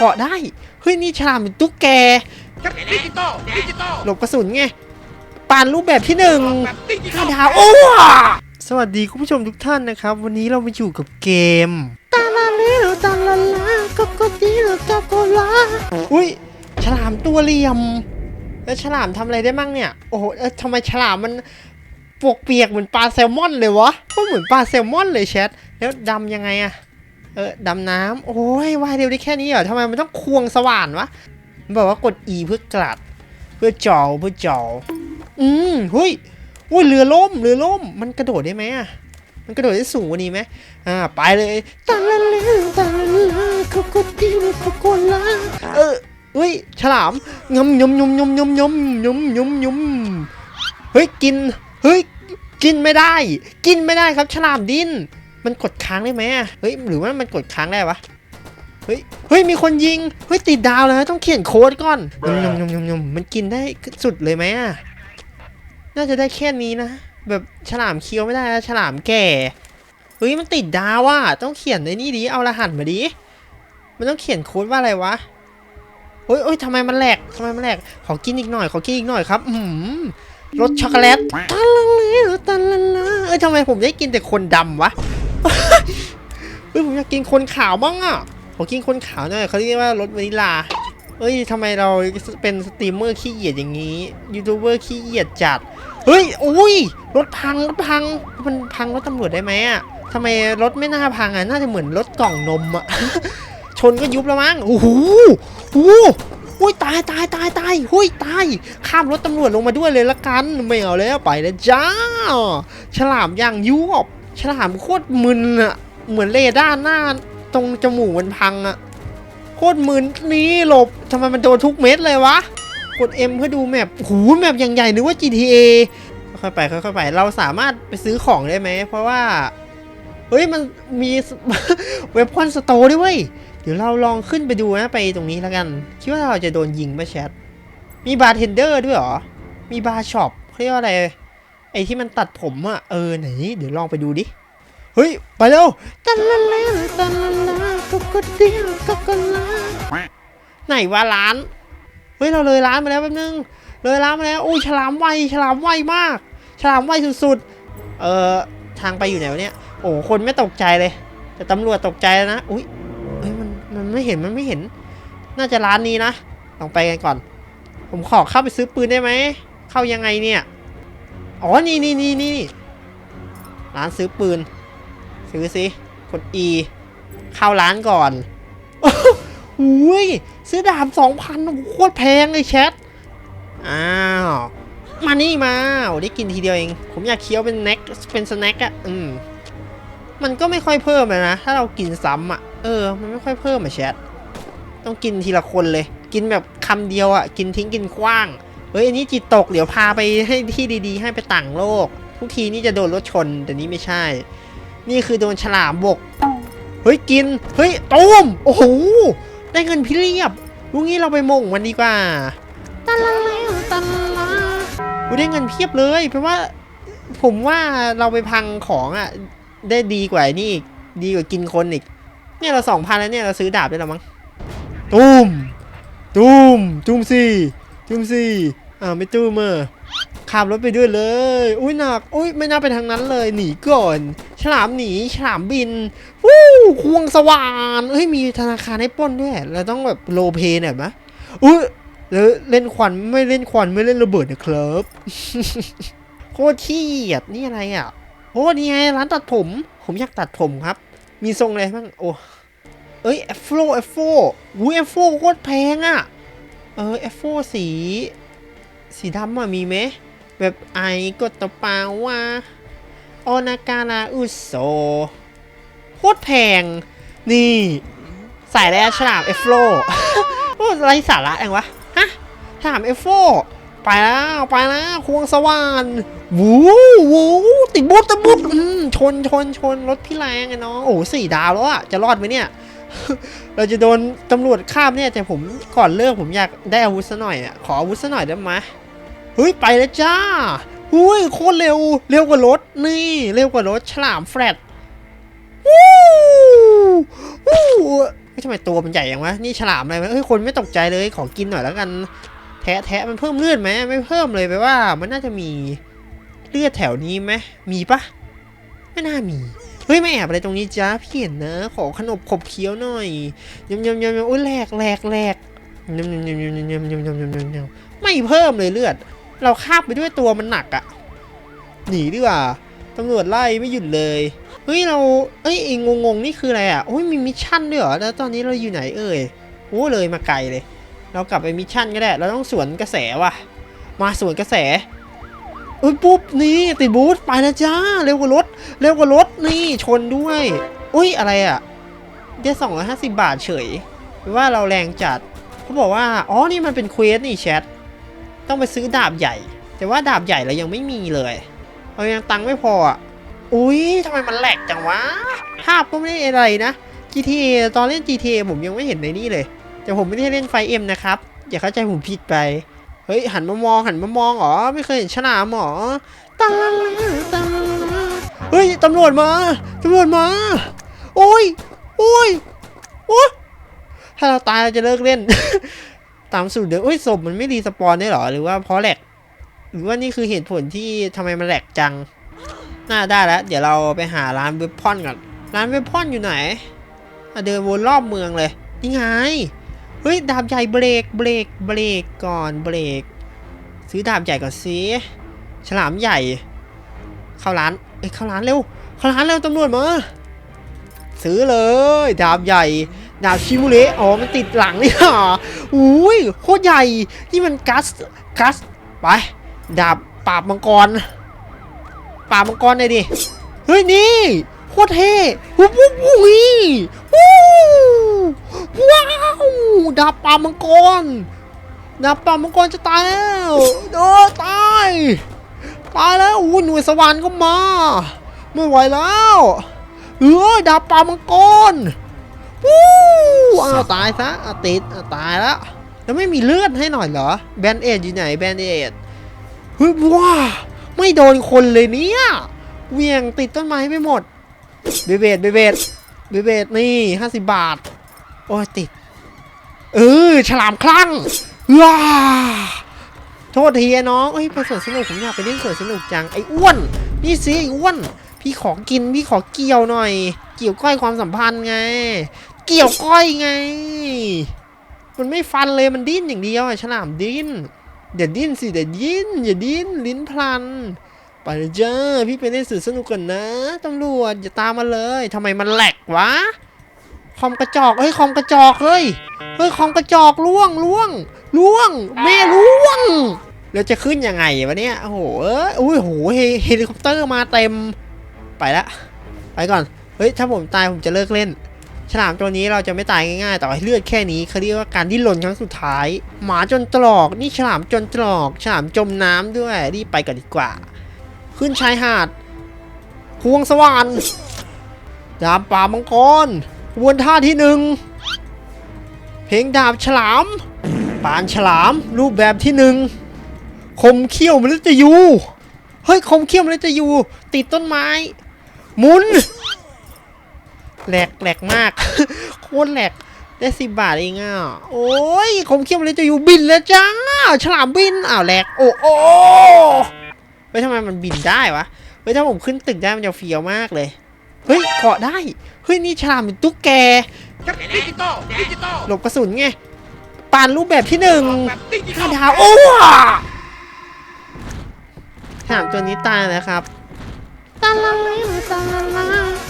เกาะได้ เฮ้ยนี่ฉลามเป็นตุ๊กแกครับดิจิตอลดิจิตอลหลบกระสุนไงปานรูปแบบที่หนึ่งแบบดิจิตอห้าลดาวโอ้สวัสดีคุณผู้ชมทุกท่านนะครับ วันนี้เรามาอยู่กับเกมตาลาเลวตาลาลาก็ก็ดีลกโกลาอุ้ยฉลามตัวเหลี่ยม แล้วฉลามทำอะไรได้มั่งเนี่ย โอ้โหเออทำไมฉลามมันปวกเปียกเหมือนปลาแซลมอนเลยวะก็เหมือนปลาแซลมอนเลยแชทแล้วดำยังไงอะ เออดำน้ำโอ้ยว่ายเร็วได้แค่นี้เหรอทำไมมันต้องควงสว่านวะมันบอกว่ากด E เพื่อกลัด เพื่อจอเพื่อจออืมเฮ้ยอุ้ยเรือล่มเรือล่ม มันกระโดดได้ไหมอะมันกระโดดได้สูงกว่านี้ไหมอ่าไปเลยตาลาเลตาลาลาโคโคติโคโคลาเออเฮ้ยฉลามงำยมยมยมยมยมยมยมยมเฮ้ยกินเฮ้ยกินไม่ได้ กินไม่ได้ครับฉลามดิ้น มันกดค้างได้ไหมอะเฮ้ยหรือว่ามันกดค้างได้วะเฮ้ยเฮ้ยมีคนยิงเฮ้ยติดดาวแล้วต้องเขียนโค้ดก่อนยมยมยมยมมันกินได้สุดเลยไหมอะน่าจะได้แค่นี้นะแบบฉลามเคี้ยวไม่ได้นะฉลามแก่เฮ้ยมันติดดาวอะต้องเขียนในนี่ดิเอารหัสมาดิมันต้องเขียนโค้ดว่าอะไรวะเฮ้ยเฮ้ยทำไมมันแหลกทำไมมันแหลกขอกินอีกหน่อยขอกินอีกหน่อยครับอืมรสช็อกโกแลตตาลังเลตาลังลาเอ้ยทำไมผมได้กินแต่คนดำวะ เฮ้ยผมอยากกินคนขาวบ้างอะขอกินคนขาวหน่อยเขาเรียกว่ารสวานิลาเอ้ยทำไมเราเป็นสตรีมเมอร์ขี้เกียจอย่างนี้ยูทูบเบอร์ขี้เกียจจัดเฮ้ยอุ้ยรถพังรถพังมันพังรถตำรวจได้ไหมอะทำไมรถไม่น่าพังอะน่าจะเหมือนรถกล่องนมอะชนก็ยุบแล้วมั้งโอ้โหโอ้โหอุ้ยตายตายตายตายหุ้ยตายข้ามรถตำรวจลงมาด้วยเลยละกันไม่เอาแล้วไปแล้วจ้า ฉลามย่างยุบ ฉลามโคตรมึนอะเหมือนเรดาร์หน้าตรงจมูกมันพังอะโคตรมึนนี่หลบทำไมมันโดนทุกเม็ดเลยวะ กด M เพื่อดูแมปโอ้โหแมปอย่างใหญ่นึกว่า GTA ค่อยไปค่อยๆไป เราสามารถไปซื้อของได้ไหม เพราะว่า เฮ้ย มันมีเว็บคอนสโตร์ด้วยเวย เดี๋ยวเราลองขึ้นไปดูนะ ไปตรงนี้แล้วกัน คิดว่าเราจะโดนยิงไหมแชท มีบาร์เทนเดอร์ด้วยหรอ มีบาร์ช็อปเขาเรียกว่าอะไร ไอ้ที่มันตัดผมอะเออไหนเดี๋ยวลองไปดูดิ เฮ้ย ไปเร็วตันลาลตันลาลากโกเดียโกโกลาไหนวะร้าน เฮ้ย เราเลยร้านมาแล้วแป๊บนึง เลยร้านมาแล้วโอ้ยฉลามไวฉลามไวมาก ฉลามไวสุดๆ เอ่อ ทางไปอยู่ไหนวะเนี่ย โอ้คนไม่ตกใจเลย แต่ตำรวจตกใจแล้วนะ อุ้ยเฮ้ยมันมันไม่เห็นมันไม่เห็น น่าจะร้านนี้นะ ลองไปกันก่อน ผมขอเข้าไปซื้อปืนได้ไหม เข้ายังไงเนี่ย อ๋อ นี่นี่นี่นี่ร้านซื้อปืน ซื้อสิกด E เข้าร้านก่อนอุ้ยซื้อดาบสองพันโคตรแพงเลยแชท อ้าว มานี่มาโอ้ได้กินทีเดียวเอง ผมอยากเคี้ยวเป็นแน็กเป็นสแน็คอะอืม มันก็ไม่ค่อยเพิ่มเลยนะ ถ้าเรากินซ้ำอะเออ มันไม่ค่อยเพิ่มอะแชท ต้องกินทีละคนเลย กินแบบคำเดียวอะกินทิ้งกินขว้าง เฮ้ยอันนี้จิตตกเดี๋ยวพาไปให้ที่ดีๆ ให้ไปต่างโลก ทุกทีนี่จะโดนรถชนแต่นี้ไม่ใช่ นี่คือโดนฉลามบก เฮ้ยกิน เฮ้ยตูมโอ้โห ได้เงินพิเรียบลุงนี้เราไปมงมันดีกว่าตาลาแล้วตาลาได้เงินเพียบเลยแปลว่า ผมว่าเราไปพังของอะ ได้ดีกว่านี่อีกดีกว่ากินคนอีก เนี่ยเราสองพันแล้วเนี่ยเราซื้อดาบได้แล้วมั้งตูมตูมตูมสี่ ตูมสี่อ่าวไม่ตูมเออขับรถไปด้วยเลย อุ้ยหนัก อุ้ยไม่น่าไปทางนั้นเลย หนีก่อน ฉลามหนี ฉลามบิน วู้ควงสว่านเฮ้ย มีธนาคารให้ป้นด้วย เราต้องแบบโลเพน่อยมะอุ้ยแล้วเล่นควันไม่เล่นควันไม่เล่นระเบิดนะครับโคตรขี้เกียจนี่อะไรอะโอ้นี่ไงร้านตัดผม ผมอยากตัดผมครับ มีทรงอะไรบ้าง โอ้ เอ้ย F4 F4 อุ้ย F4 โคตรแพงอะ เออ F4 สี สีดำอะมีไหมแบบไอกดตะปาว่าโอนาการาอุโซโคตรแพง นี่ใส่แล้วฉลามเอฟโฟโอ้ไรสาระเองวะ ฮะฉลามเอฟโฟไปแล้วไปแล้วควงสว่านวูวูติดบุตติดบุตชนชนชนรถพี่แรงไงน้องโอ้สี่ดาวแล้วอะจะรอดไหมเนี่ย เราจะโดนตำรวจข้ามเนี่ยแต่ผมก่อนเลิกผมอยากได้อาวุธซะหน่อยอะขออาวุธซะหน่อยได้ไหมเฮ้ยไปแล้วจ้าหุ้ยโคตรเร็วเร็วกว่ารถนี่เร็วกว่ารถฉลามแฟลตวู้วู้ทำไมตัวมันใหญ่อย่างวะนี่ฉลามอะไรเฮ้ยคนไม่ตกใจเลยขอกินหน่อยแล้วกัน แทะแทะมันเพิ่มเลือดไหมไม่เพิ่มเลยแปลว่า มันน่าจะมีเลือดแถวนี้ไหมมีปะไม่น่ามี ฮ้ยไม่แอบอะไรตรงนี้จ้าพี่เห็นนะ ขอขนมขบเคี้ยวหน่อยยำยำยำยำโอ้ยแหลกแหลกแหลกยำยำยำยำยำยำยำยำยำยำไม่เพิ่มเลยเลือด เราคาบไปด้วยตัวมันหนักอะหนีดีกว่าตำรวจไล่ไม่หยุดเลยเฮ้ยเราเอ้ยไอ้งงๆนี่คืออะไรอะโอ้ยมีมิชชั่นด้วยเหรอแล้วตอนนี้เราอยู่ไหนเอ่ยโอ้เลยมาไกลเลย เรากลับไปมิชชั่นก็ได้ เราต้องสวนกระแสว่ะ มาสวนกระแส อ้ยปุ๊บนี่ติดบูธไปนะจ้าเร็วกว่ารถเร็วกว่ารถนี่ชนด้วย อุ้ยอะไรอะได้สองร้อยห้าสิบบาทเฉยว่าเราแรงจัดเขาบอกว่าอ๋อนี่มันเป็นเควสนี่แชทต้องไปซื้อดาบใหญ่ แต่ว่าดาบใหญ่เรายังไม่มีเลยเรายังตังค์ไม่พออะอุ้ยทำไมมันแหลกจังวะภาพก็ไม่ได้อะไรนะ GTA ตอนเล่น GTA ผมยังไม่เห็นในนี่เลย แต่ผมไม่ได้เล่นไฟเอ็มนะครับอย่าเข้าใจผมผิดไป ฮ้ยหันมามองหันมามองเหรอไม่เคยเห็นฉลามเหรอตาตาเฮ้ยตำรวจมาตำรวจมาโอ้ยโอ้ยโอ้ยถ้าเราตายเราจะเลิกเล่น ตามสูตรเดิมเอ้ยศพมันไม่รีสปอนได้เหรอหรือว่าเพราะแหลกหรือว่านี่คือเหตุผลที่ทำไมมันแหลกจังน่าได้แล้ว เดี๋ยวเราไปหาร้านเวพอนก่อนร้านเวพอนอยู่ไหนอเดินวนรอบเมืองเลยนี่ไง เฮ้ย ดาบใหญ่เบรกเบรกเบรกก่อนเบรก ซื้อดาบใหญ่ก่อนสิฉลามใหญ่ เข้าร้านเอ้ยเข้าร้านเร็ว เข้าร้านเร็วตำรวจมาซื้อเลย ดาบใหญ่ ดาบชิมูเระอ๋อมันติดหลังนี่หว่าอุ้ยโคตรใหญ่นี่มันกัสกัสไปดาบปราบมังกรปราบมังกรเลยดิเฮ้ยนี่โคตรเท่วุ้บวุ้บวุ้ย วู้ว้าวดาบปราบมังกรดาบปราบมังกรจะตายแล้วโอ้ตายตายแล้วอู้หน่วยสวรรค์ก็มา ไม่ไหวแล้วเออดาบปราบมังกรวู้อ้าวตายซะอะติดอะตายแล้วแล้วไม่มีเลือดให้หน่อยเหรอแบนเอดอยู่ไหนแบนเอดเฮ้ยว้าไม่โดนคนเลยเนี่ยเหวียงติดต้นไม้ไปหมดเบเบดเบเบดเบเบดนี่ห้าสิบบาท โอ้ยติด เออ ฉลามคลั่งว้าโทษทีน้องเอ้ยไปสวนสนุกผมอยากไปเล่นสวนสนุกจังไอ้อ้วน นี่สิไอ้อ้วน พี่ขอกินพี่ขอเกี่ยวหน่อย เกี่ยวก้อยความสัมพันธ์ไง เกี่ยวก้อยไง มันไม่ฟันเลยมันดิ้นอย่างเดียวอะฉลามดิ้นอย่าดิ้นสิอย่าดิ้นอย่าดิ้นลิ้นพลันไปเลยจ้าพี่ไปเล่นสื่อสนุกกันนะตำรวจอย่าตามมาเลยทำไมมันแหลกวะ คอมกระจอกเฮ้ยคอมกระจอกเฮ้ยเฮ้ยคอมกระจอกล่วงล่วงล่วง แม่ล่วงแล้วจะขึ้นยังไงวะเนี่ยโอ้โหเอ้ยอุ้ยโหเฮเฮลิคอปเตอร์มาเต็มไปละไปก่อนเฮ้ยถ้าผมตายผมจะเลิกเล่น ฉลามตัวนี้เราจะไม่ตายง่ายๆ แต่เลือดแค่นี้เขาเรียกว่าการดิ้นรนครั้งสุดท้าย หมาจนตรอกนี่ฉลามจนตรอก ฉลามจมน้ำด้วยรีบไปกันดีกว่า ขึ้นชายหาดพวงสวรรค์ดาบป่ามังกร วนท่าที่หนึ่งเพลงดาบฉลาม ปานฉลาม รูปแบบที่หนึ่งคมเขี้ยวมฤตยูเฮ้ยคมเขี้ยวมฤตยูติดต้นไม้ หมุนแหลกแหลกมากโคตรแหลกได้สิบบาทเองอะโอ้ยคมเขี้ยวเลยจะอยู่บินแล้วจ้าฉลามบินอ้าวแหลกโอ้โอ้เฮ้ยทำไมมันบินได้วะเฮ้ยถ้าผมขึ้นตึกได้มันจะเฟี้ยวมากเลย เฮ้ยเกาะได้ เฮ้ยนี่ฉลามเป็นตุ๊กแกดิจิตอลดิจิตอลหลบกระสุนไงปานรูปแบบที่หนึ่งแบบดิจิตอห้าลดาวโอ้ถามตัวนี้ตายแล้วครับตาลาลาตาลาลา